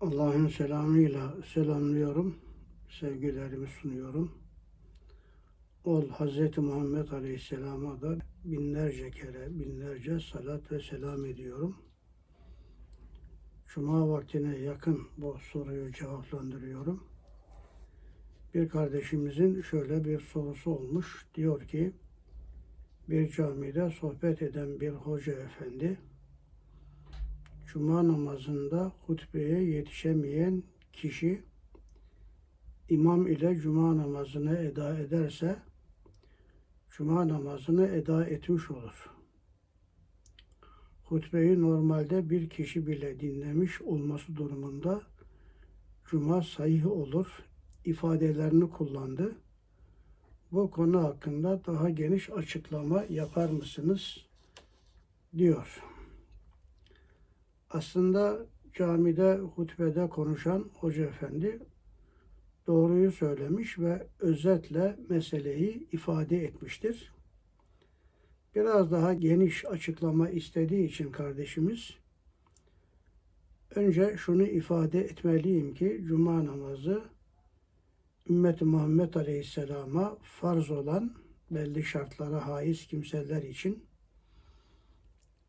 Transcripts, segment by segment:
Allah'ın selamıyla selamlıyorum. Sevgilerimi sunuyorum. Ol Hz. Muhammed Aleyhisselam'a da binlerce kere, binlerce salat ve selam ediyorum. Cuma vaktine yakın bu soruyu cevaplandırıyorum. Bir kardeşimizin şöyle bir sorusu olmuş. Diyor ki, bir camide sohbet eden bir hoca efendi, Cuma namazında hutbeye yetişemeyen kişi imam ile cuma namazını eda ederse cuma namazını eda etmiş olur. Hutbeyi normalde bir kişi bile dinlemiş olması durumunda cuma sahih olur ifadelerini kullandı. Bu konu hakkında daha geniş açıklama yapar mısınız? diyor. Aslında camide hutbede konuşan hoca efendi doğruyu söylemiş ve özetle meseleyi ifade etmiştir. Biraz daha geniş açıklama istediği için kardeşimiz önce şunu ifade etmeliyim ki cuma namazı ümmeti Muhammed Aleyhisselam'a farz olan belli şartlara haiz kimseler için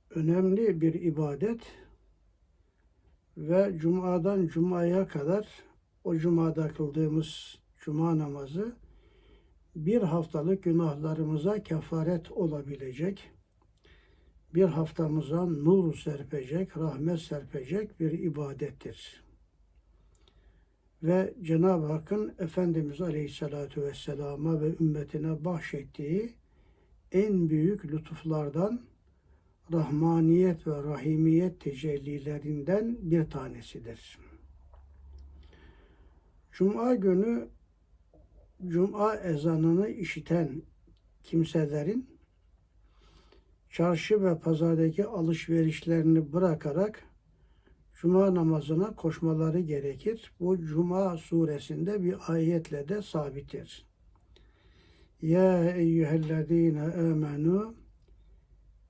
önemli bir ibadet ve cumadan cumaya kadar o cumada kıldığımız cuma namazı bir haftalık günahlarımıza kefaret olabilecek, bir haftamıza nur serpecek, rahmet serpecek bir ibadettir. Ve Cenab-ı Hakk'ın Efendimiz Aleyhisselatü Vesselam'a ve ümmetine bahşettiği en büyük lütuflardan rahmaniyet ve rahimiyet tecellilerinden bir tanesidir. Cuma günü Cuma ezanını işiten kimselerin çarşı ve pazardaki alışverişlerini bırakarak Cuma namazına koşmaları gerekir. Bu Cuma suresinde bir ayetle de sabittir. Ya eyyühellezine amenu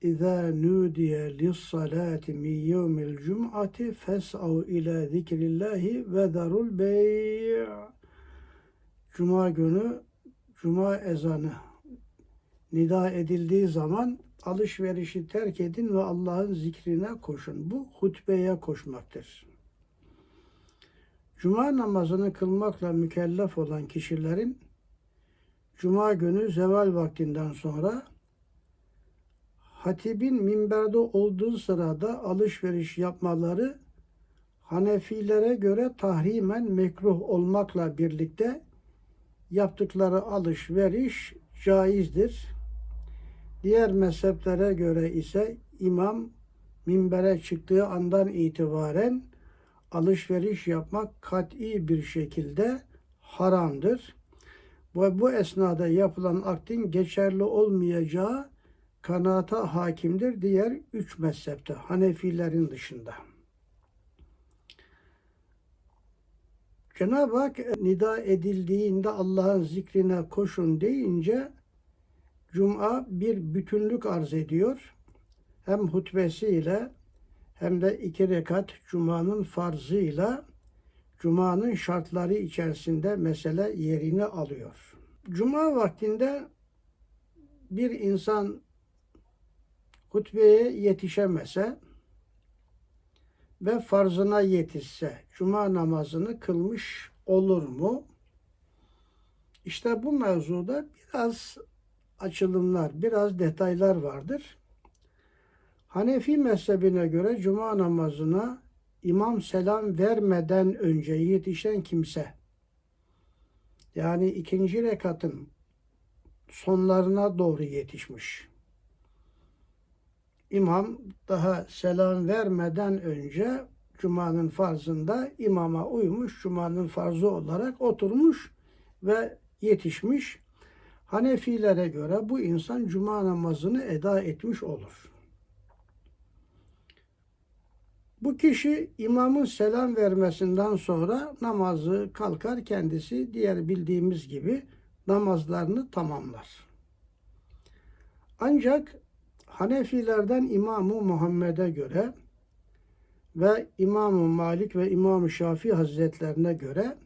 İza nudiye lis-salati min yevmil cum'ati fes'av ila zikrillahi ve darul bey' Cuma günü Cuma ezanı nida edildiği zaman alışverişi terk edin ve Allah'ın zikrine koşun. Bu hutbeye koşmaktır. Cuma namazını kılmakla mükellef olan kişilerin Cuma günü zeval vaktinden sonra hatibin minberde olduğu sırada alışveriş yapmaları Hanefilere göre tahrimen mekruh olmakla birlikte yaptıkları alışveriş caizdir. Diğer mezheplere göre ise imam minbere çıktığı andan itibaren alışveriş yapmak kat'i bir şekilde haramdır. Ve bu esnada yapılan aktin geçerli olmayacağı kanaata hakimdir diğer üç mezhepte Hanefilerin dışında. Cenab-ı Hak nida edildiğinde Allah'ın zikrine koşun deyince Cuma bir bütünlük arz ediyor. Hem hutbesiyle hem de iki rekat Cuma'nın farzıyla Cuma'nın şartları içerisinde mesele yerini alıyor. Cuma vaktinde bir insan hutbeye yetişemese ve farzına yetişse cuma namazını kılmış olur mu? İşte bu mevzuda biraz açılımlar, biraz detaylar vardır. Hanefi mezhebine göre cuma namazına imam selam vermeden önce yetişen kimse yani ikinci rekatın sonlarına doğru yetişmiş imam daha selam vermeden önce Cuma'nın farzında imama uymuş, Cuma'nın farzı olarak oturmuş ve yetişmiş. Hanefilere göre bu insan Cuma namazını eda etmiş olur. Bu kişi imamın selam vermesinden sonra namazı kalkar kendisi diğer bildiğimiz gibi namazlarını tamamlar. Ancak Hanefilerden İmam-ı Muhammed'e göre ve İmam-ı Malik ve İmam-ı Şafii Hazretlerine göre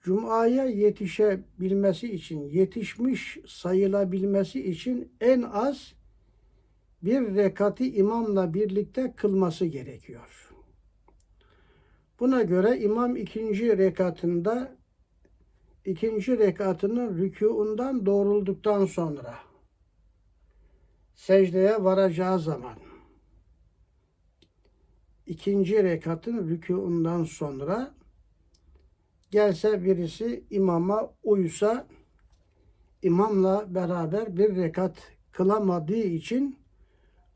Cuma'ya yetişebilmesi için, yetişmiş sayılabilmesi için en az bir rekatı imamla birlikte kılması gerekiyor. Buna göre imam ikinci rekatında ikinci rekatının rükûundan doğrulduktan sonra secdeye varacağı zaman ikinci rekatın rükûundan sonra gelse birisi imama uysa imamla beraber bir rekat kılamadığı için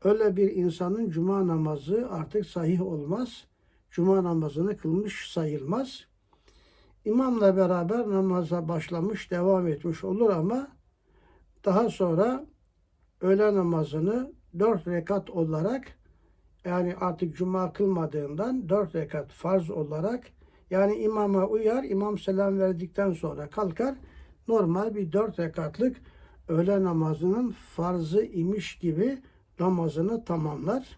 öyle bir insanın cuma namazı artık sahih olmaz. Cuma namazını kılmış sayılmaz. İmamla beraber namaza başlamış, devam etmiş olur ama daha sonra öğle namazını dört rekat olarak yani artık cuma kılmadığından dört rekat farz olarak yani imama uyar, imam selam verdikten sonra kalkar. Normal bir dört rekatlık öğle namazının farzı imiş gibi namazını tamamlar.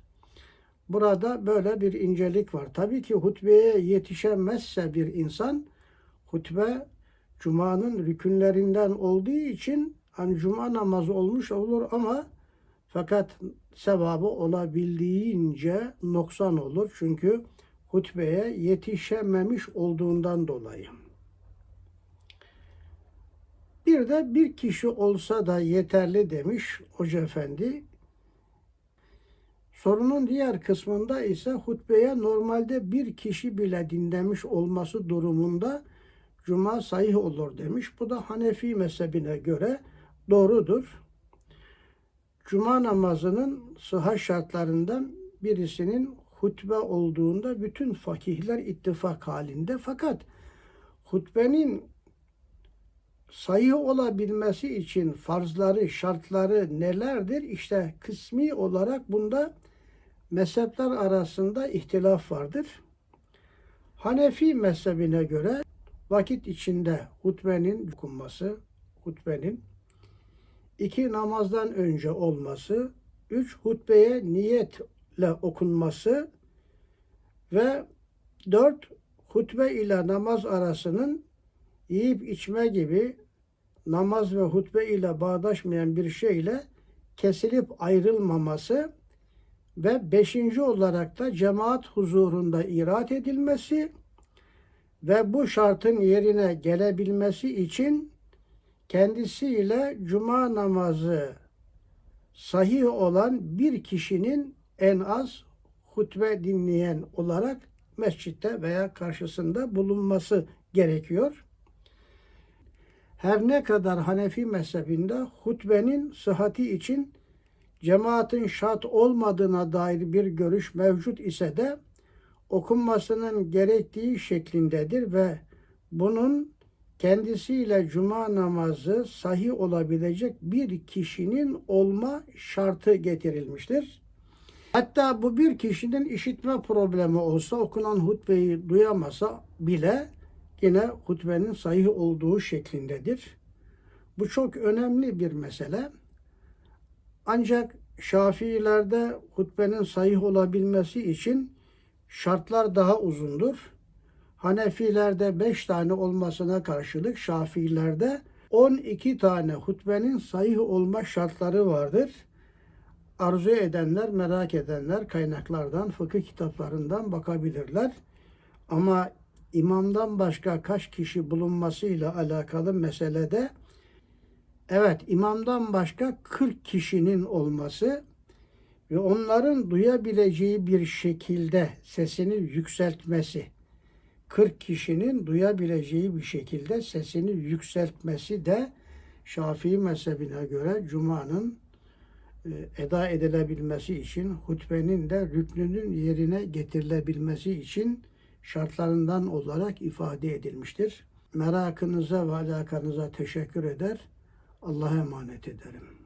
Burada böyle bir incelik var. Tabii ki hutbeye yetişemezse bir insan hutbe Cuma'nın rükünlerinden olduğu için hani Cuma namazı olmuş olur ama fakat sevabı olabildiğince noksan olur. Çünkü hutbeye yetişememiş olduğundan dolayı. Bir de bir kişi olsa da yeterli demiş Hoca Efendi. Sorunun diğer kısmında ise hutbeye normalde bir kişi bile dinlemiş olması durumunda cuma sahih olur demiş. Bu da Hanefi mezhebine göre doğrudur. Cuma namazının sıhhat şartlarından birisinin hutbe olduğunda bütün fakihler ittifak halinde. Fakat hutbenin sayı olabilmesi için farzları, şartları nelerdir? İşte kısmi olarak bunda mezhepler arasında ihtilaf vardır. Hanefi mezhebine göre vakit içinde hutbenin okunması, hutbenin iki namazdan önce olması, üç hutbeye niyetle okunması ve dört hutbe ile namaz arasının yiyip içme gibi namaz ve hutbe ile bağdaşmayan bir şeyle kesilip ayrılmaması ve beşinci olarak da cemaat huzurunda irat edilmesi ve bu şartın yerine gelebilmesi için kendisiyle cuma namazı sahih olan bir kişinin en az hutbe dinleyen olarak mescitte veya karşısında bulunması gerekiyor. Her ne kadar Hanefi mezhebinde hutbenin sıhhati için cemaatin şart olmadığına dair bir görüş mevcut ise de okunmasının gerektiği şeklindedir ve bunun kendisiyle cuma namazı sahih olabilecek bir kişinin olma şartı getirilmiştir. Hatta bu bir kişinin işitme problemi olsa okunan hutbeyi duyamasa bile yine hutbenin sahih olduğu şeklindedir. Bu çok önemli bir mesele. Ancak Şafiilerde hutbenin sahih olabilmesi için şartlar daha uzundur. Hanefilerde 5 tane olmasına karşılık Şafiilerde 12 tane hutbenin sahih olma şartları vardır. Arzu edenler, merak edenler kaynaklardan, fıkıh kitaplarından bakabilirler. Ama imamdan başka kaç kişi bulunmasıyla alakalı meselede evet imamdan başka 40 kişinin olması ve onların duyabileceği bir şekilde sesini yükseltmesi 40 kişinin duyabileceği bir şekilde sesini yükseltmesi de Şafii mezhebine göre Cuma'nın e, eda edilebilmesi için hutbenin de rüknünün yerine getirilebilmesi için şartlarından olarak ifade edilmiştir. Merakınıza ve alakanıza teşekkür eder. Allah'a emanet ederim.